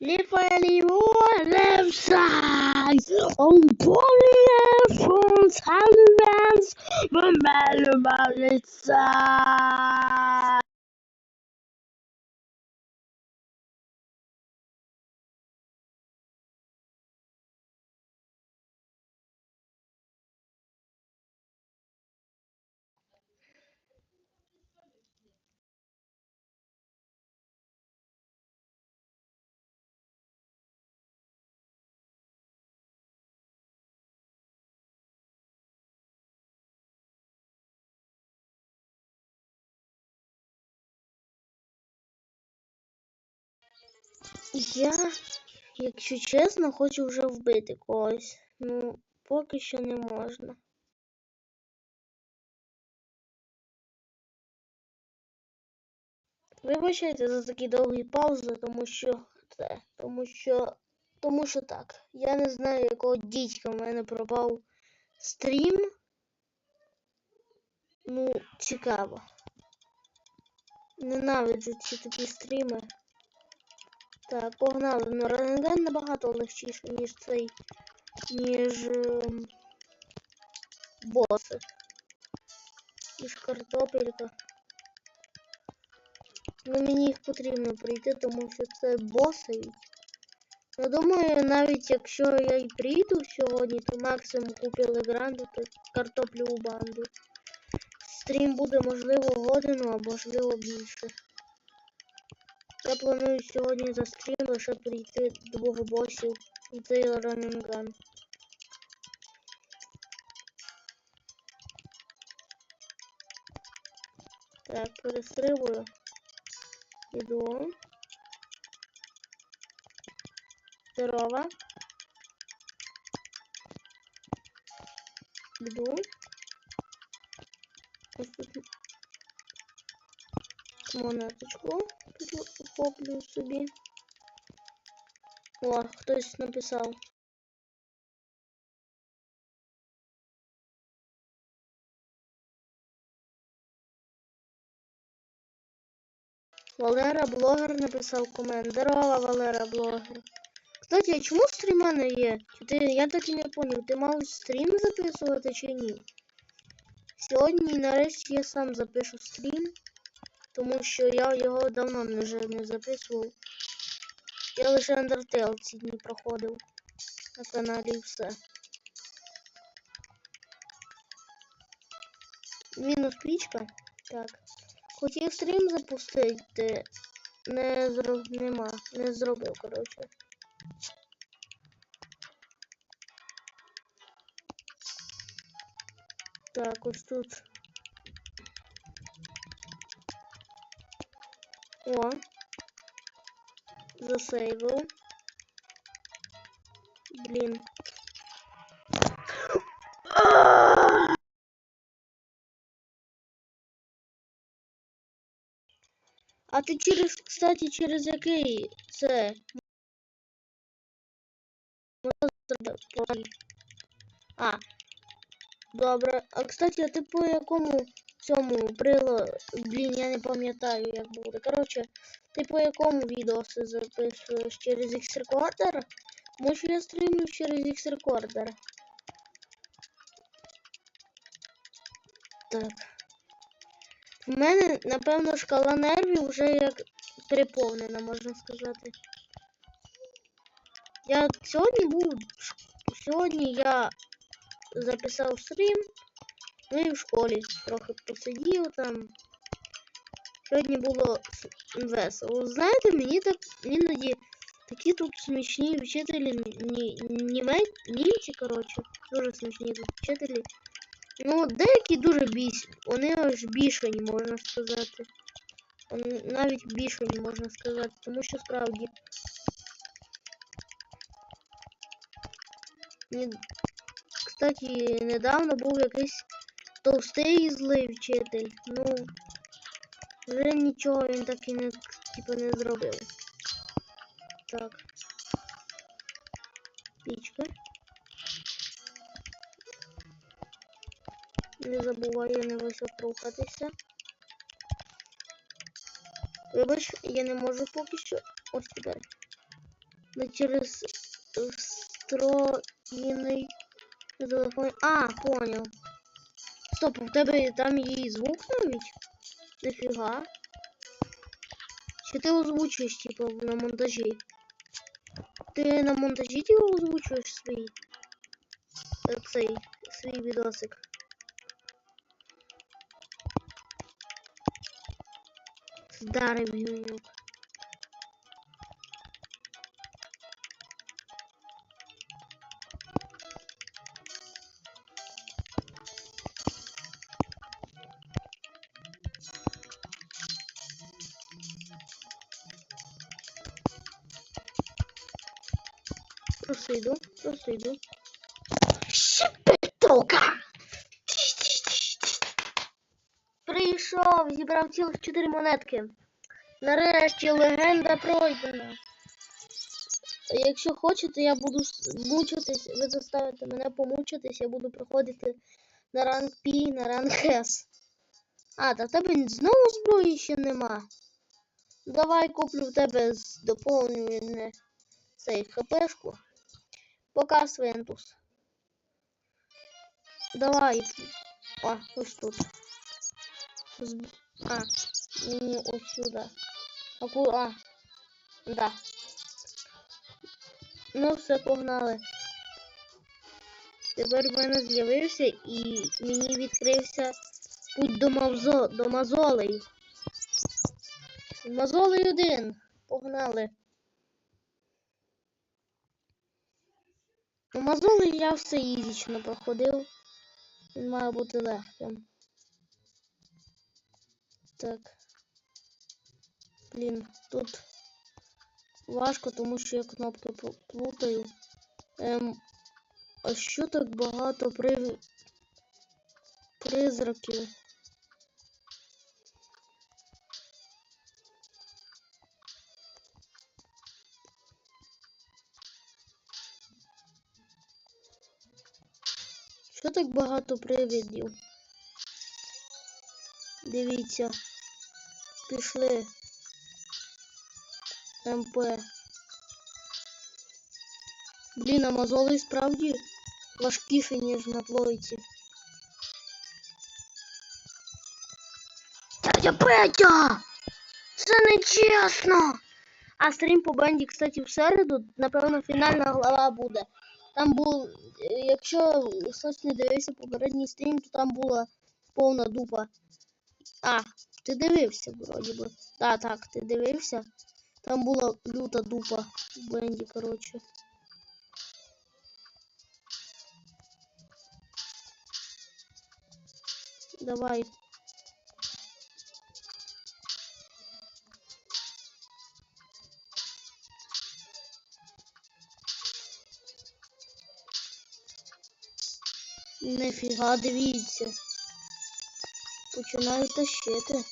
Liberally more side on Polygon hosts hundreds but mail about its side. Я, якщо чесно, хочу вже вбити когось. Ну, поки що не можна. Вибачайте за такі довгі паузи, тому що це, тому що, тому що так. Я не знаю, якого дідька в мене пропав стрім. Ну, цікаво. Ненавиджу ці такі стріми. Так, погнали. Ну, рентген набагато легчіше, ніж цей, ніж ем, боси. Ніж картопелька. Ну, мені їх потрібно прийти, тому що це боси. Я думаю, навіть якщо я й прийду сьогодні, то максимум купили гранду та картоплю у банду. Стрім буде можливо годину, а можливо більше. Я планую сьогодні за стрім лише прийти двох босів і цей раненган. Так, перестрибую. Іду. Здорово. Іду. Монеточку охоплюю собі. О, хтось написав. Валера блогер написав комент. Здорово, Валера блогер. Кстати, а чому стріма не є? Ти, я так і не поняв, ти мав стрім записувати чи ні? Сьогодні нарешті я сам запишу стрім, тому що я його давно вже не записував. Я лише Undertale ці дні проходив на каналі і все. Мінус пічка. Так. Хотів стрім запустити, не зро... нема, не зробив, коротше. Так, ось тут. О. Засейвив. Блін. А ти через, кстати, через який це? А. Добре. А кстати, а ти по якому цьому прило... Блін, я не пам'ятаю, як буде. Коротше, ти по якому відео це записуєш? Через X-Recorder? Що я стрімлю через X-Recorder. Так. У мене, напевно, шкала нервів вже як переповнена, можна сказати. Я сьогодні був. Сьогодні я записав стрім, ну і в школі трохи посидів там. Сьогодні було весело. Знаєте, мені так іноді такі тут смішні вчителі ні, німе, німці, коротше, дуже смішні тут вчителі. Ну, деякі дуже біс. Вони аж бішені, можна сказати. Навіть бішені, можна сказати, тому що справді. Кстати, недавно був якийсь товстий і злий вчитель. Ну, вже нічого він так і не, типу, не зробив. Так. Пічка. Не забувай, я не рухатися. Вибач, я не можу поки що. Ось тепер. Не через встроєний телефон. А, понял. Стоп, у тебе там є звук навіть? Нафіга. Чи ти озвучуєш, типу, на монтажі? Ти на монтажі типу, озвучуєш свій е, цей свій відосик? Здарив юнюк. Йду. Шепетука! Прийшов, зібрав цілих чотири монетки. Нарешті легенда пройдена. Якщо хочете, я буду мучитись, ви заставите мене помучитись, я буду проходити на ранг Пі, на ранг С. А, та в тебе знову зброї ще нема. Давай куплю в тебе з доповнювання цей хпшку. Пока Свентус. Давай. А, ось тут. А, мені ось сюди. А. А. Да. Ну, все, погнали. Тепер в мене з'явився і мені відкрився путь до, мавзо... до мазолей. Мазолей один. Погнали. У мазоли я все ізічно проходив. Він має бути легким. Так. Блін, тут важко, тому що я кнопки пл- плутаю. Ем, а що так багато при... призраків? Так багато привидів? Дивіться. Пішли. МП. Блін, а мозоли справді важкіші, ніж на плойці. Дядя Петя! Це не чесно! А стрім по бенді, кстати, в середу, напевно, фінальна глава буде. Там був, е, якщо хтось не дивився попередній стрім, то там була повна дупа. А, ти дивився, вроді би. Так, так, ти дивився. Там була люта дупа в Бенді, коротше. Давай. Нефіга, дивіться. Починаю тащити.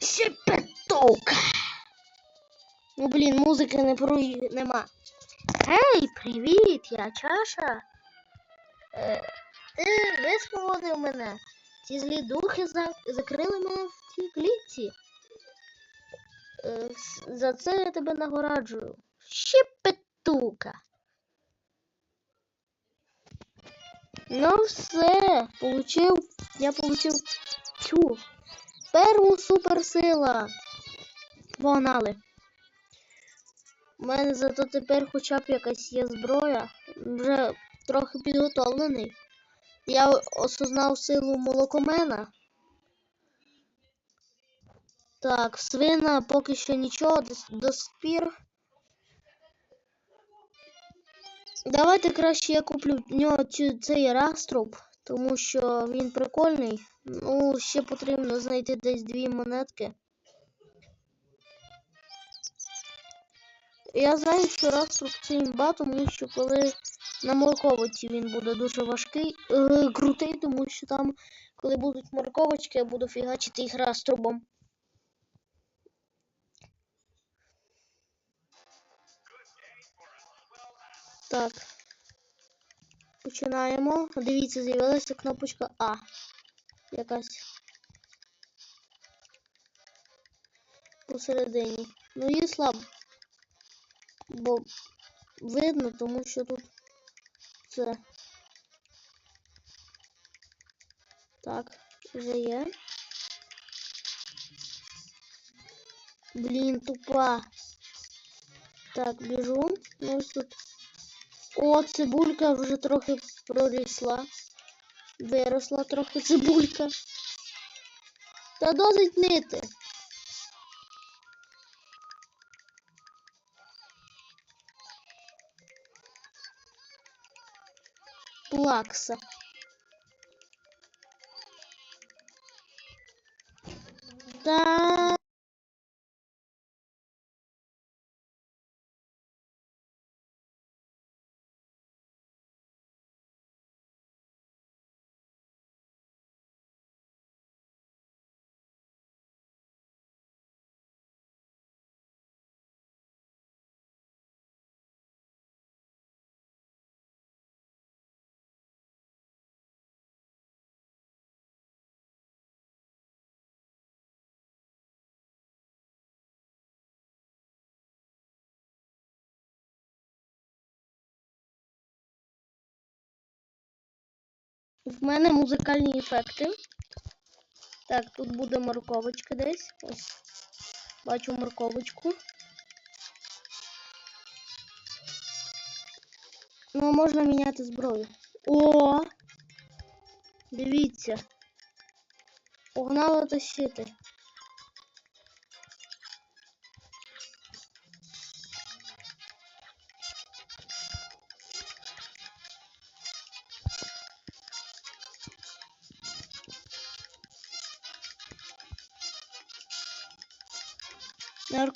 Щепетука. Ну блін, музики не про нема. Гей, привіт, я чаша. Е, ти висвободив мене. Ці злі духи за... закрили мене в цій клітці. Е, за це я тебе нагораджую. Щепетука. Ну все, получив. Я получив цю перву суперсила. Погнали. У мене зато тепер хоча б якась є зброя. Вже трохи підготовлений. Я осознав силу молокомена. Так, свина поки що нічого до, спір. Давайте краще я куплю в нього цю, цей раструб, тому що він прикольний. Ну, ще потрібно знайти десь дві монетки. Я знаю, що разом цим батом, тому що коли на морковиці він буде дуже важкий, е, крутий, тому що там, коли будуть морковочки, я буду фігачити їх раз трубом. Так. Починаємо. Дивіться, з'явилася кнопочка А. Якась. Посередині. Ну і слабо. Бо видно, тому що тут це. Так, вже є. Блін, тупа. Так, біжу. Ну, ось тут. О, цибулька вже трохи прорісла. Виросла трохи цибулька. Та досить нити. Плакса. Та В мене музикальні ефекти. Так, тут буде морковочка десь. Ось. Бачу морковочку. Ну, можна міняти зброю. О! Дивіться. Погнала тащити.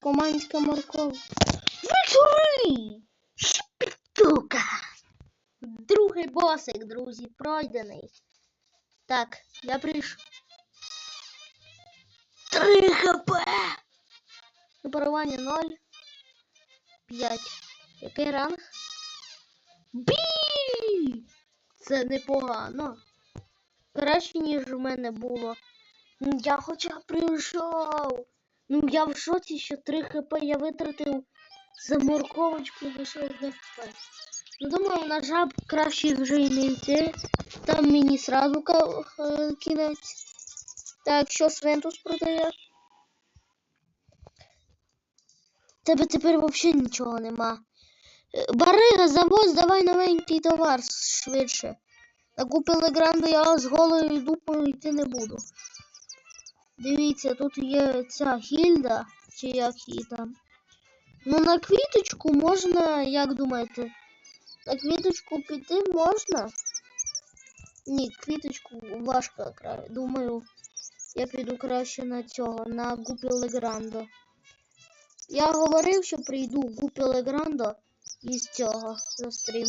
Наркоманська моркова. Вичури! Шпітука! Другий босик, друзі, пройдений. Так, я прийшов. Три хп! Парування 0. 5. Який ранг? Бі! Це непогано. Краще, ніж у мене було. Я хоча б прийшов. Ну я в шоці, що 3 хп я витратив за морковочку лише одне хп. Ну думаю, на жаб краще вже і не йти. Там мені сразу кінець. Так, що Свентус продає? Тебе тепер взагалі нічого нема. Е, Барига, завоз, давай новенький товар швидше. На купили гранду я з голою дупою йти не буду. Дивіться, тут є ця гільда, чи як її там. Ну на квіточку можна, як думаєте? На квіточку піти можна? Ні, квіточку важко. Думаю, я піду краще на цього, на Гупі Леграндо. Я говорив, що прийду в Гупі Леграндо із цього за стрім.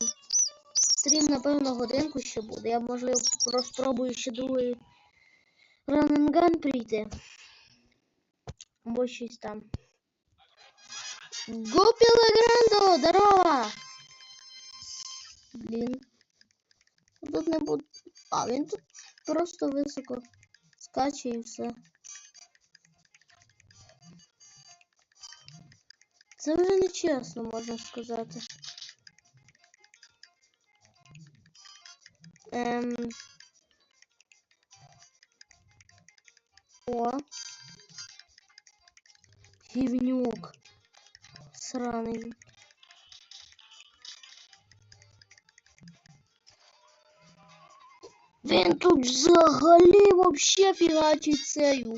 Стрім, напевно, годинку ще буде. Я, можливо, про- спробую ще другий Раненган прийти. Або щось там. Гупі Леграндо, здорово! Блін. Тут не буде. А, він тут просто високо скаче і все. Це вже не чесно, можна сказати. Ем... О. Гівнюк. Сраний. Він тут взагалі вообще фігачить цею.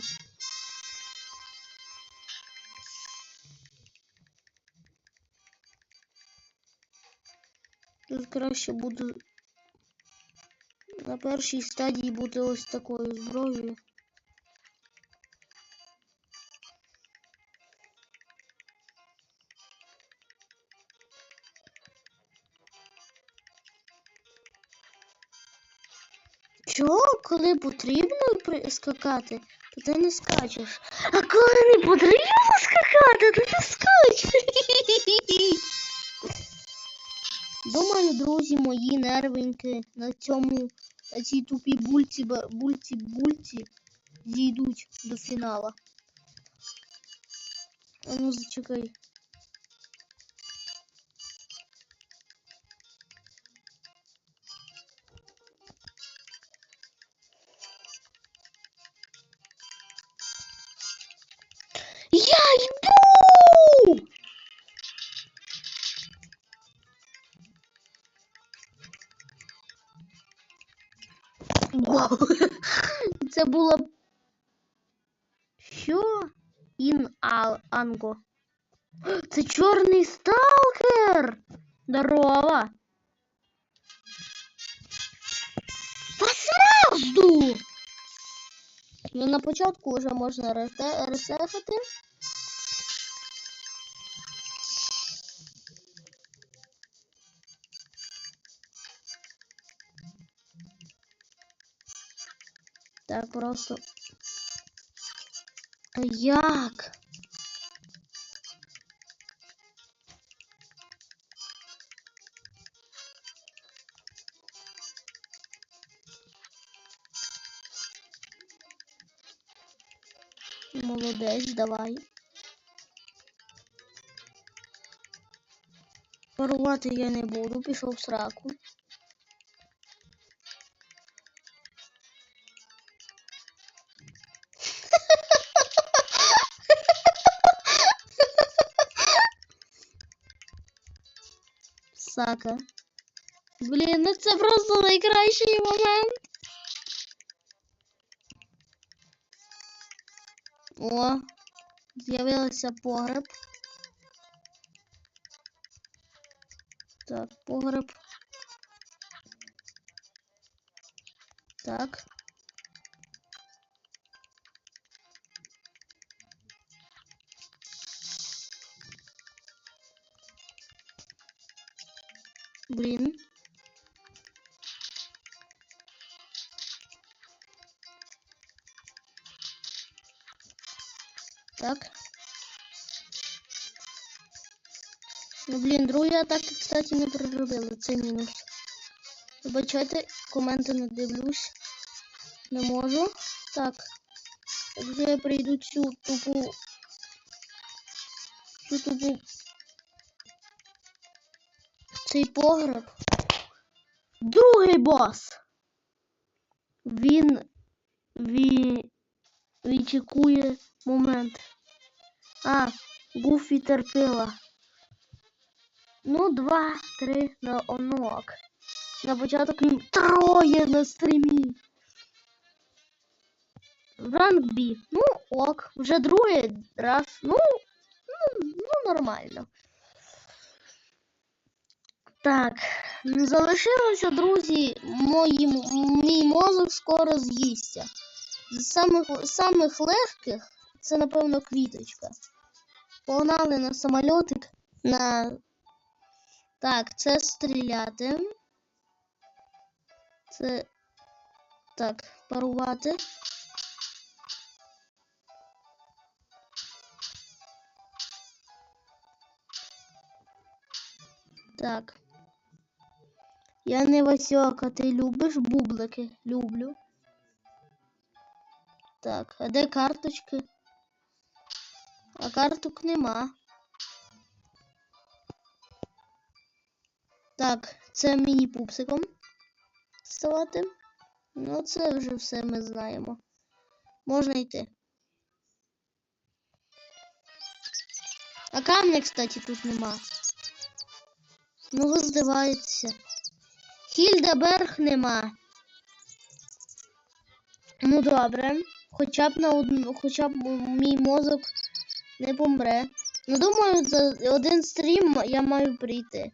Тут краще буде на першій стадії бути ось такою зброєю. Коли потрібно скакати, то ти не скачеш. А коли не потрібно скакати, то ти скачеш. Думаю, друзі, мої нервеньки на цьому, на цій тупій бульці, бульці, бульці зійдуть до фінала. А ну зачекай. Це було. Що? Ін анго. Це чорний сталкер! Здорово! Посмазду! Ну, на початку вже можна ресе- Так, просто. Як? Молодець, давай. Парувати я не буду, пішов в сраку. Сака. Блін, ну це просто найкращий момент. О, з'явився погреб. Так, погреб. Так. Блін. Так. Ну, блін, другий атаки, кстати, не проробили. Це мінус. Вибачайте, коменти не дивлюсь. Не можу. Так. Якщо я прийду цю тупу. Цю тупу. Цей погреб. Другий бос. Він. Він. Відчекує момент. А, Гуфі терпила. Ну, два, три, на онок. На початок їм троє на стрімі. Ранг Бі. Ну, ок. Вже другий раз. Ну, ну, ну нормально. Так, залишилося, друзі, мої, мій мозок скоро з'їсться. З самих, самих легких це, напевно, квіточка. Погнали на самольотик. На... Так, це стріляти. Це. Так, парувати. Так. Я не Васьок, а ти любиш бублики? Люблю. Так, а де карточки? А карток нема. Так, це мені пупсиком ставати. Ну, це вже все ми знаємо. Можна йти. А камня, кстати, тут нема. Ну, ви. Хільдеберг нема. Ну добре. Хоча б на одну, хоча б мій мозок не помре. Ну, думаю, за один стрім я маю прийти.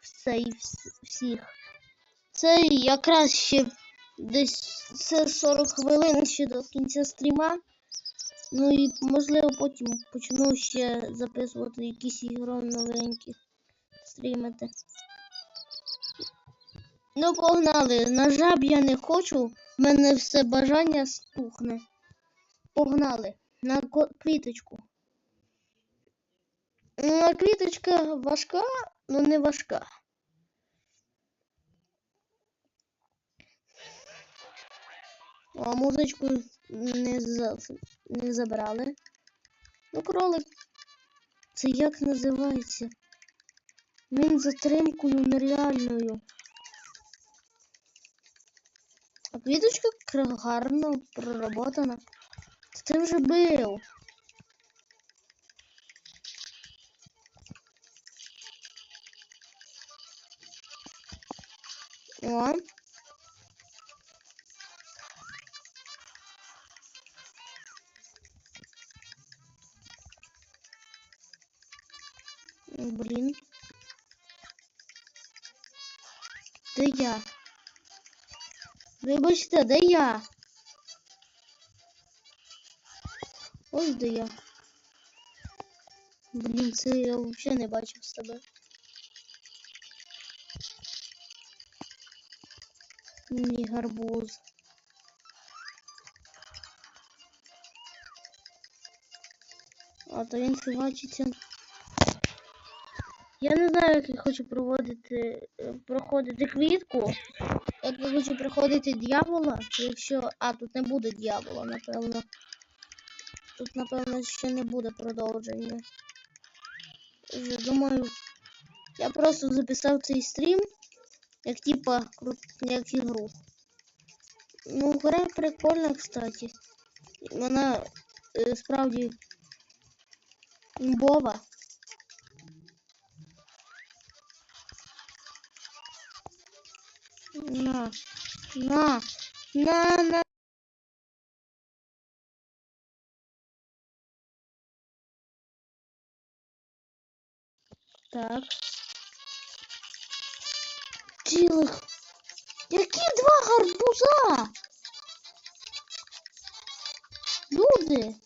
В цей всіх. Це якраз ще десь це 40 хвилин ще до кінця стріма. Ну і можливо потім почну ще записувати якісь ігри новенькі. Стрімити. Ну, погнали, на жаб я не хочу, в мене все бажання стухне. Погнали на квіточку. На квіточка важка, але не важка. А музичку не за... не забрали. Ну, кролик. Це як називається? Він затримкою нереальною. А квіточка гарно проработана. Та Ти вже бив. О. Блін. Де я? Вибачте, де я? Ось де я. Блін, це я взагалі не бачив з тебе. Мій гарбуз. А то він фігачиться. Я не знаю, як я хочу проводити, е, проходити квітку. Як я хочу проходити дьявола, якщо. А, тут не буде дьявола, напевно. Тут, напевно, ще не буде продовження. Вже думаю, я просто записав цей стрім, як типа як ігру. Ну, гра прикольна, кстати. Вона е, справді імбова. На, на, на, на. Так. Цілих. Які два гарбуза? Люди.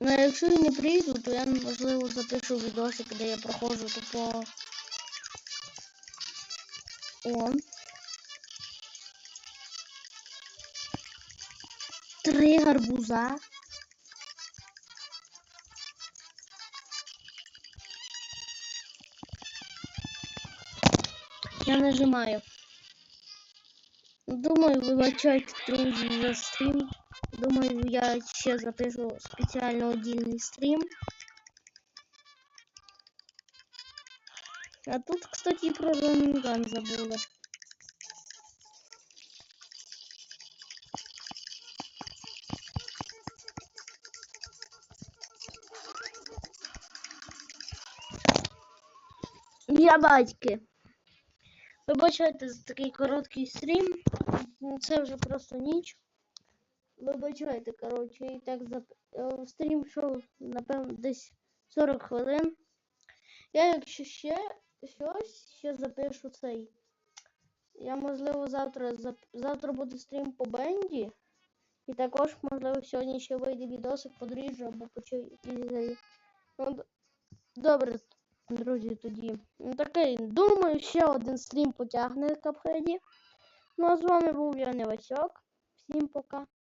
Ну, якщо я не прийду, то я можливо запишу відосик, де я проходжу тупо. О. Три гарбуза. Я нажимаю. Думаю, вибачайте, друзі, за стрім. Думаю, я ще запишу спеціально отдільний стрім. А тут, кстати, про Рамінган забула. Я батьки. Вибачайте за такий короткий стрім. Ну, Це вже просто ніч. Вибачайте, коротше, і так зап... е, стрім йшов, напевно, десь 40 хвилин. Я, якщо ще щось, ще запишу цей. Я, можливо, завтра зап... завтра буде стрім по Бенді. І також, можливо, сьогодні ще вийде відосик подріжджу або по телевізорі. Ну, добре, друзі, тоді. Ну, такий, думаю, ще один стрім потягне капхеді. Ну а з вами був я Невасьок. Всім пока.